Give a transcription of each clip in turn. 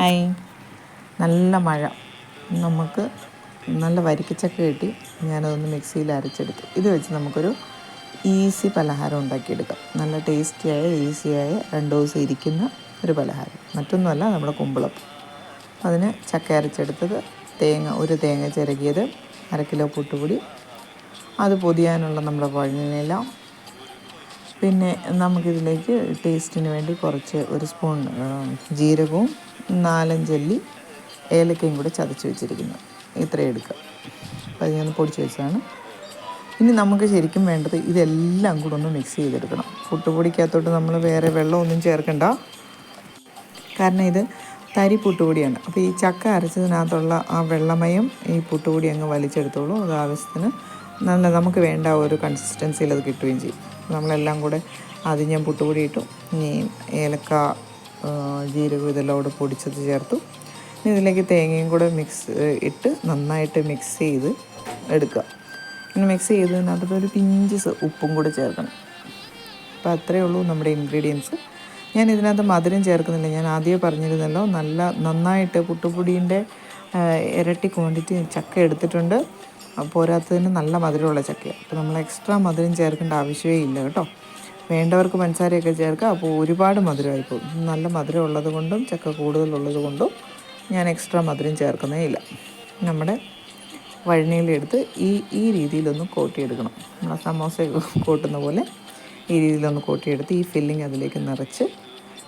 Hi നല്ല മഴ. നമുക്ക് നല്ല വരിക്കച്ചക്ക കിട്ടി. ഞാനതൊന്ന് മിക്സിയിൽ അരച്ചെടുത്തു. ഇത് വെച്ച് നമുക്കൊരു ഈസി പലഹാരം ഉണ്ടാക്കിയെടുക്കാം. നല്ല ടേസ്റ്റിയായ ഈസിയായ രണ്ട് ദിവസം ഇരിക്കുന്ന ഒരു പലഹാരം. മറ്റൊന്നുമല്ല നമ്മുടെ കുമ്പിളപ്പം അതിന് ചക്ക അരച്ചെടുത്തത് തേങ്ങ ഒരു തേങ്ങ ചിരകിയത് അര കിലോ പുട്ടുപൊടി. അത് പൊതിയാനുള്ള നമ്മുടെ വഴുതനയില പിന്നെ നമുക്കിതിലേക്ക് ടേസ്റ്റിന് വേണ്ടി കുറച്ച് ഒരു സ്പൂൺ ജീരകവും നാലഞ്ചല്ലി ഏലക്കയും കൂടെ ചതച്ച് വെച്ചിരിക്കുന്നത് ഇത്രയും എടുക്കുക. അപ്പോൾ അത് ഞാൻ പൊടിച്ച് വെച്ചതാണ്. ഇനി നമുക്ക് ശരിക്കും വേണ്ടത് ഇതെല്ലാം കൂടെ ഒന്ന് മിക്സ് ചെയ്തെടുക്കണം. പുട്ടുപൊടിക്കകത്തോട്ട് നമ്മൾ വേറെ വെള്ളമൊന്നും ചേർക്കണ്ട. കാരണം ഇത് തരി പുട്ടുപൊടിയാണ്. അപ്പോൾ ഈ ചക്ക അരച്ചതിനകത്തുള്ള ആ വെള്ളമയം ഈ പുട്ടുപൊടി അങ്ങ് വലിച്ചെടുത്തോളൂ. അത് ആവശ്യത്തിന് നല്ല നമുക്ക് വേണ്ട ഒരു കൺസിസ്റ്റൻസിയിൽ അത് കിട്ടുകയും ചെയ്യും. നമ്മളെല്ലാം കൂടെ ആദ്യം ഞാൻ പുട്ടുപൊടി ഇട്ടു. ഇനി ഏലക്ക ജീരകം ഇതെല്ലാം കൂടെ പൊടിച്ചത് ചേർത്തു. ഇനി ഇതിലേക്ക് തേങ്ങയും കൂടെ മിക്സ് ഇട്ട് നന്നായിട്ട് മിക്സ് ചെയ്ത് എടുക്കുക. പിന്നെ മിക്സ് ചെയ്തതിനകത്ത് ഒരു പിഞ്ച് ഉപ്പും കൂടെ ചേർക്കണം. അപ്പോൾ അത്രയേ ഉള്ളൂ നമ്മുടെ ഇൻഗ്രീഡിയൻസ് ഞാൻ ഇതിനകത്ത് മധുരം ചേർക്കുന്നില്ല. ഞാൻ ആദ്യമേ പറഞ്ഞിരുന്നല്ലോ നല്ല നന്നായിട്ട് പുട്ടുപൊടീന്റെ ഇരട്ടി ക്വാണ്ടിറ്റി ചക്ക എടുത്തിട്ടുണ്ട്. പോരാത്തതിന് നല്ല മധുരമുള്ള ചക്കയാണ് അപ്പോൾ നമ്മൾ എക്സ്ട്രാ മധുരം ചേർക്കേണ്ട ആവശ്യമേ ഇല്ല കേട്ടോ. വേണ്ടവർക്ക് പഞ്ചസാരയൊക്കെ ചേർക്കുക. അപ്പോൾ ഒരുപാട് മധുരമായി പോകും നല്ല മധുരം ഉള്ളത് കൊണ്ടും ചക്ക കൂടുതലുള്ളത് കൊണ്ടും ഞാൻ എക്സ്ട്രാ മധുരം ചേർക്കുന്നേ ഇല്ല. നമ്മുടെ വഴിനീലെടുത്ത് ഈ ഈ രീതിയിലൊന്ന് കോട്ടിയെടുക്കണം. നമ്മളെ സമോസ കൂട്ടുന്ന പോലെ ഈ രീതിയിലൊന്ന് കോട്ടിയെടുത്ത് ഈ ഫില്ലിങ് അതിലേക്ക് നിറച്ച്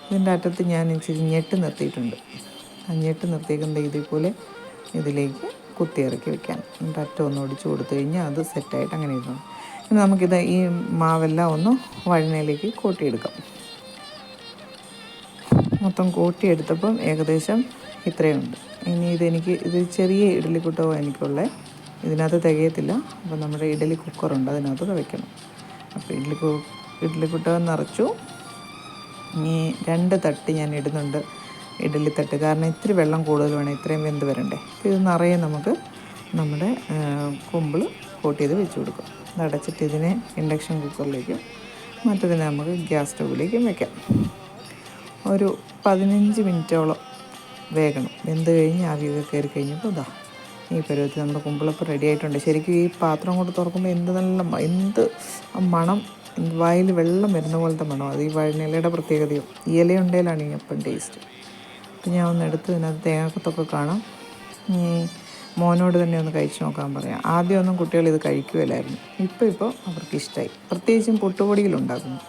ഇതിന്റെ അറ്റത്ത് ഞാൻ ഇച്ചിരി ഞെട്ട് നിർത്തിയിട്ടുണ്ട്. ആ ഞെട്ട് നിർത്തിയേക്കുന്ന ഇതേപോലെ ഇതിലേക്ക് കുത്തിയിറക്കി വെക്കാൻ. എന്നിട്ട് അറ്റം ഒന്ന് ഒടിച്ചു കൊടുത്തു കഴിഞ്ഞാൽ അത് സെറ്റായിട്ട് അങ്ങനെ ഇരുന്നു. ഇനി നമുക്കിത് ഈ മാവെല്ലാം ഒന്ന് വഴനയിലേക്ക് കൂട്ടിയെടുക്കാം. മൊത്തം കൂട്ടിയെടുത്തപ്പം ഏകദേശം ഇത്രയുണ്ട്. ഇനി ഇതെനിക്ക് ഇത് ചെറിയ ഇഡ്ഡലിക്കുട്ടവും എനിക്കുള്ളത് ഇതിനകത്ത് തികയത്തില്ല. അപ്പോൾ നമ്മുടെ ഇഡ്ഡലി കുക്കറുണ്ട്. അതിനകത്ത് വയ്ക്കണം അപ്പോൾ ഇഡ്ഡലി കു കുട്ടകം നിറച്ചു. ഇനി രണ്ട് തട്ട് ഞാൻ ഇടുന്നുണ്ട്. ഇഡ്ഡലി തട്ട്. കാരണം ഇത്തിരി വെള്ളം കൂടുതൽ വേണം ഇത്രയും വെന്ത് വരണ്ടേ. അപ്പോൾ ഇത് നിറയെ നമുക്ക് നമ്മുടെ കുമ്പിൾ കോട്ട് ചെയ്ത് വെച്ച് കൊടുക്കും. അതടച്ചിട്ട് ഇതിനെ ഇൻഡക്ഷൻ കുക്കറിലേക്കും മറ്റതിനെ നമുക്ക് ഗ്യാസ് സ്റ്റൗവിലേക്കും വെക്കാം. ഒരു പതിനഞ്ച് മിനിറ്റോളം വേഗണം വെന്ത് കഴിഞ്ഞ് ആവിയൊക്കെ കയറി കഴിഞ്ഞപ്പോൾ ഇതാ ഈ പരുവത്തിൽ നമ്മുടെ കുമ്പിളപ്പം റെഡി ആയിട്ടുണ്ട്. ശരിക്കും ഈ പാത്രം കൊണ്ട് തുറക്കുമ്പോൾ എന്ത് നല്ല എന്ത് മണം വായിൽ വെള്ളം വരുന്ന പോലത്തെ മണം അത് ഈ വഴനിലയുടെ പ്രത്യേകതയും? ഇലയുണ്ടേലാണ് ഈ അപ്പം ടേസ്റ്റ് അപ്പം ഞാൻ ഒന്ന് എടുത്ത് ഇതിനകത്ത് തേങ്ങക്കത്തൊക്കെ കാണാം. ഈ മോനോട് തന്നെ ഒന്ന് കഴിച്ചു നോക്കാൻ പറയാം. ആദ്യമൊന്നും കുട്ടികൾ ഇത് കഴിക്കുമല്ലായിരുന്നു ഇപ്പോൾ ഇപ്പോൾ അവർക്ക് ഇഷ്ടമായി പ്രത്യേകിച്ചും പൊട്ടുപൊടിയിലുണ്ടാക്കുന്നു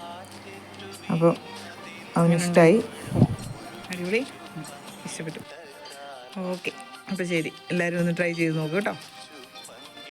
അപ്പോൾ അവനിഷ്ടമായി അടിപൊളി. ഇഷ്ടപ്പെട്ടു. ഓക്കെ. അപ്പോൾ ശരി. എല്ലാവരും ഒന്ന് ട്രൈ ചെയ്ത് നോക്കൂ കേട്ടോ.